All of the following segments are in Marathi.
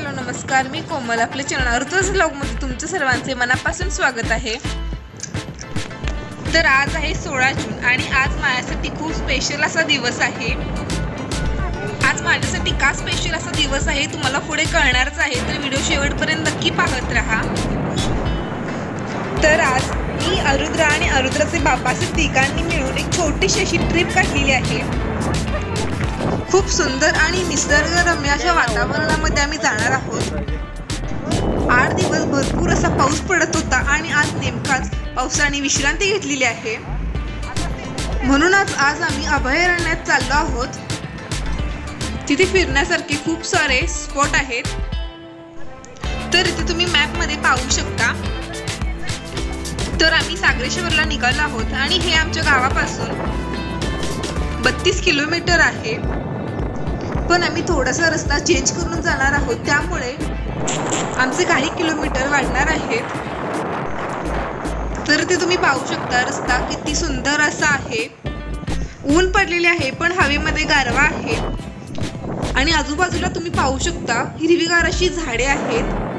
हॅलो नमस्कार. मी कोमल आपल्या चॅनल ऋतुज ब्लॉगमध्ये तुमचं सर्वांचे मनापासून स्वागत आहे. तर आज आहे सोळा जून आणि आज माझ्यासाठी खूप स्पेशल असा दिवस आहे. आज माझ्यासाठी का स्पेशल असा दिवस आहे तुम्हाला पुढे कळणारच आहे तर व्हिडिओ शेवटपर्यंत नक्की पाहत राहा. तर आज मी अरुद्रा आणि अरुद्राचे बाबा असे तिघांनी मिळून एक छोटीशी अशी ट्रिप काढलेली आहे. खूप सुंदर आणि निसर्गरम्य अशा वातावरणामध्ये आम्ही जाणार आहोत. आठ दिवस भरपूर असा पाऊस पडत होता आणि आज नेमकाच पावसाने विश्रांती घेतलेली आहे. म्हणूनच आज आम्ही अभयारण्यात चाललो आहोत. तिथे फिरण्यासारखे खूप सारे स्पॉट आहेत. तर इथे तुम्ही मॅपमध्ये पाहू शकता. तर आम्ही सागरेश्वरला निघालो आहोत आणि हे आमच्या गावापासून बत्तीस किलोमीटर आहे. पण आम्ही थोडासा रस्ता चेंज करून जाणार आहोत. त्यामुळे आमचे काही किलोमीटर वाढणार आहेत. तर ते तुम्ही पाहू शकता रस्ता किती सुंदर असा आहे. ऊन पडलेले आहे पण हवेमध्ये गारवा आहे. आणि आजूबाजूला तुम्ही पाहू शकता हिरवीगार अशी झाडे आहेत.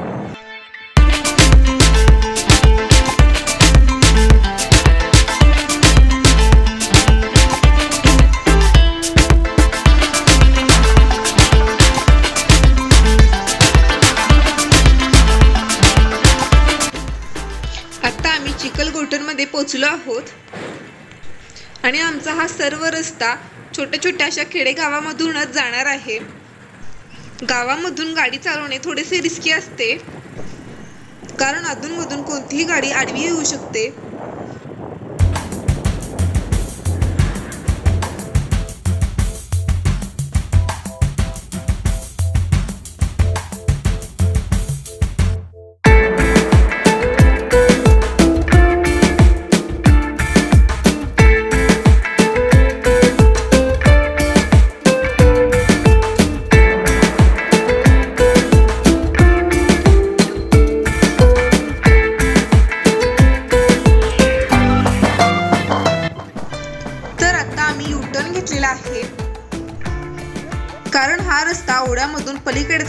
पोचलो आहोत. आणि आमचा हा सर्व रस्ता छोट्या छोट्या अशा खेडेगावामधूनच जाणार आहे. गावामधून गाडी चालवणे थोडेसे रिस्की असते. कारण अधूनमधून कोणतीही गाडी आडवी येऊ शकते.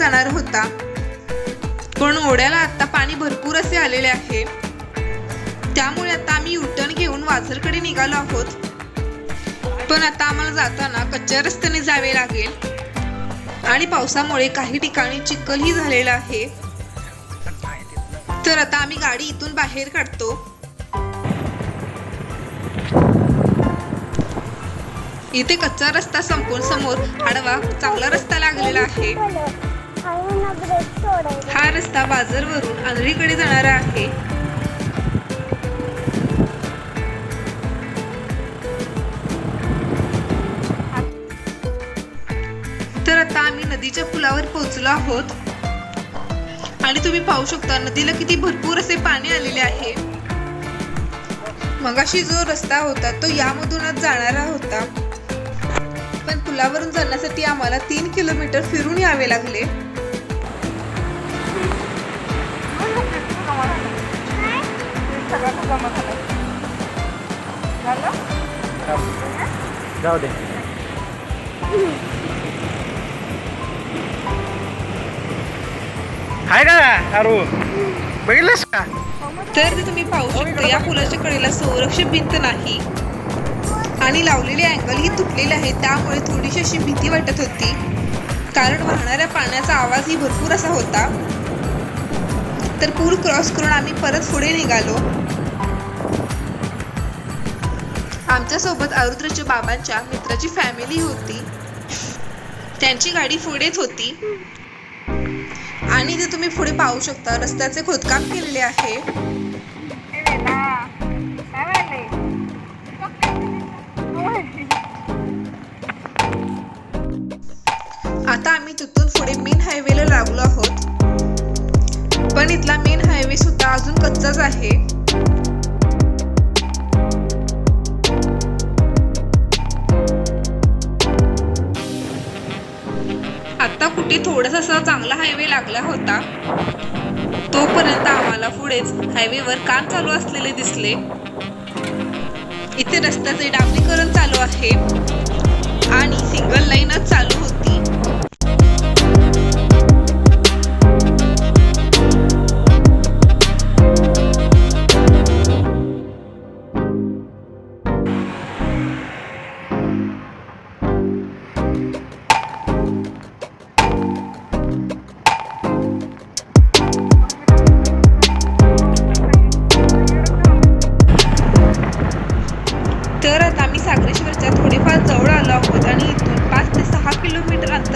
जाणार होता. पण ओढ्याला आता पाणी भरपूर असे आलेले आहे. त्यामुळे आता आम्ही युटर्न घेऊन वाझरकडे निघालो आहोत. पण आता आम्हाला जाताना कच्च्या रस्त्याने जावे लागेल. आणि पावसामुळे काही ठिकाणी चिखलही झालेला आहे. तर आता आम्ही गाडी इथून बाहेर काढतो. इथे कच्चा रस्ता संपून समोर आडवा चांगला रस्ता लागलेला आहे. हा रस्ता बाजारवरून आंधळीकडे जाणारा आहे. तर आता आम्ही नदीच्या पुलावर पोहोचलो आहोत. आणि तुम्ही पाहू शकता नदीला किती भरपूर असे पाणी आलेले आहे. मगाशी जो रस्ता होता तो यामधूनच जाणारा होता. पण पुलावरून जाण्यासाठी आम्हाला तीन किलोमीटर फिरून यावे लागले. जाऊ दे हाय का अरू बघितलंस का तर ते तुम्ही पाहू शकता या पुलाच्या कडेला संरक्षक भिंत नाही. आणि लावलेले अँगल ही तुटलेले आहे त्यामुळे थोडीशी अशी भीती वाटत होती. कारण वाहणाऱ्या पाण्याचा आवाजही भरपूर असा होता. तर पूल क्रॉस करून आम्ही परत पुढे निघालो. आमच्यासोबत आरुद्रच्या बाबांच्या मित्राची फॅमिली होती. त्यांची गाडी पुढेच होती. आणि ते तुम्ही पुढे पाहू शकता रस्त्याचे खोदकाम केलेले आहे. आता आम्ही तिथून पुढे मेन हायवे इथला मेन हायवे सुद्धा अजून कच्चाच आहे. आता कुठे थोडासा असा चांगला हायवे लागला होता तोपर्यंत आम्हाला पुढेच हायवेवर काम चालू असलेले दिसले. इथे रस्त्याचे डांबरीकरण चालू आहे. आणि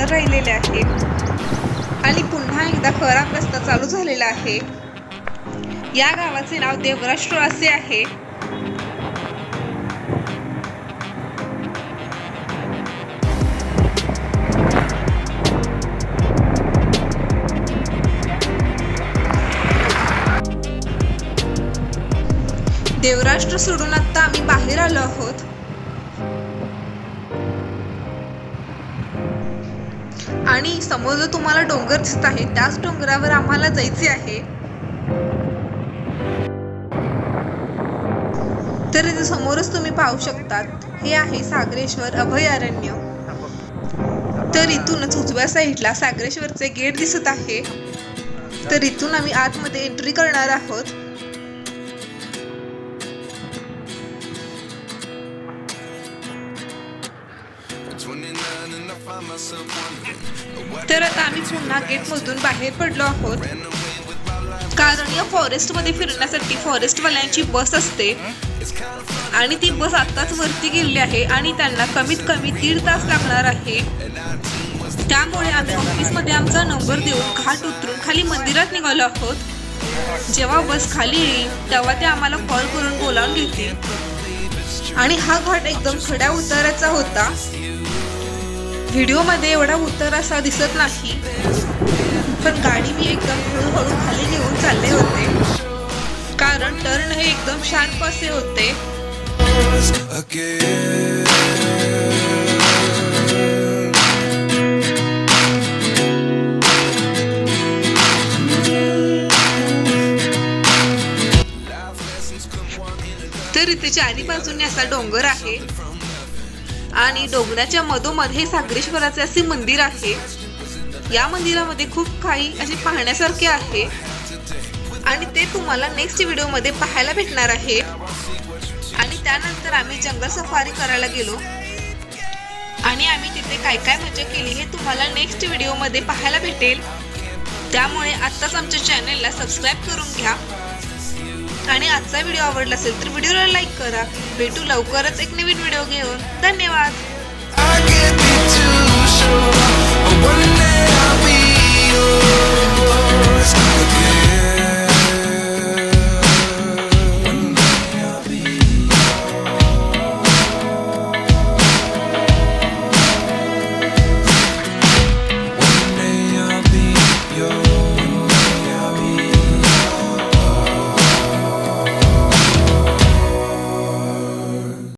अंतर राहिलेले आहे आणि पुन्हा एकदा खराब रस्ता चालू झालेला आहे. या गावाचे नाव देवराष्ट्र असे आहे. देवराष्ट्र सोडून आता आम्ही बाहेर आलो आहोत. आणि समोर जो तुम्हाला डोंगर दिसत आहे त्याच डोंगरावर आम्हाला जायचे आहे. तर इथे समोरच तुम्ही पाहू शकतात हे आहे सागरेश्वर अभयारण्य. तर इथूनच उजव्या साईडला सागरेश्वरचे गेट दिसत आहे. तर इथून आम्ही आतमध्ये एंट्री करणार आहोत. तर आता आम्ही पुन्हा गेटमधून बाहेर पडलो आहोत. कारण या फॉरेस्टमध्ये फिरण्यासाठी फॉरेस्टवाल्यांची बस असते. आणि ती बस आत्ताच वरती गेली आहे आणि त्यांना कमीत कमी दीड तास लागणार आहे. त्यामुळे आम्ही ऑफिसमध्ये आमचा नंबर देऊन घाट उतरून खाली मंदिरात निघालो आहोत. जेव्हा बस खाली येईल तेव्हा ते आम्हाला कॉल करून बोलावून घेतील. आणि हा घाट एकदम खड्या उताराचा होता. व्हिडिओमध्ये एवढा उत्तर असा दिसत नाही. पण गाडी मी एकदम हळूहळू खाली घेऊन चालले होते. कारण टर्न हे एकदम शार्प असे होते. तर इथे चारी बाजूने असा डोंगर आहे आणि डोंगराच्या मधोमध हे सागरेश्वराचे असे मंदिर आहे. या मंदिरामध्ये खूप काही असे पाहण्यासारखे आहे. आणि ते तुम्हाला नेक्स्ट व्हिडिओमध्ये पाहायला भेटणार आहे. आणि त्यानंतर आम्ही जंगल सफारी करायला गेलो. आणि आम्ही तिथे काय काय मजा केली हे तुम्हाला नेक्स्ट व्हिडिओमध्ये पाहायला भेटेल. त्यामुळे आत्ताच आमच्या चॅनलला सबस्क्राईब करून घ्या. आणि आजचा व्हिडिओ आवडला असेल तर व्हिडिओला लाईक करा. भेटू लवकरच एक नवीन व्हिडिओ घेऊन. धन्यवाद.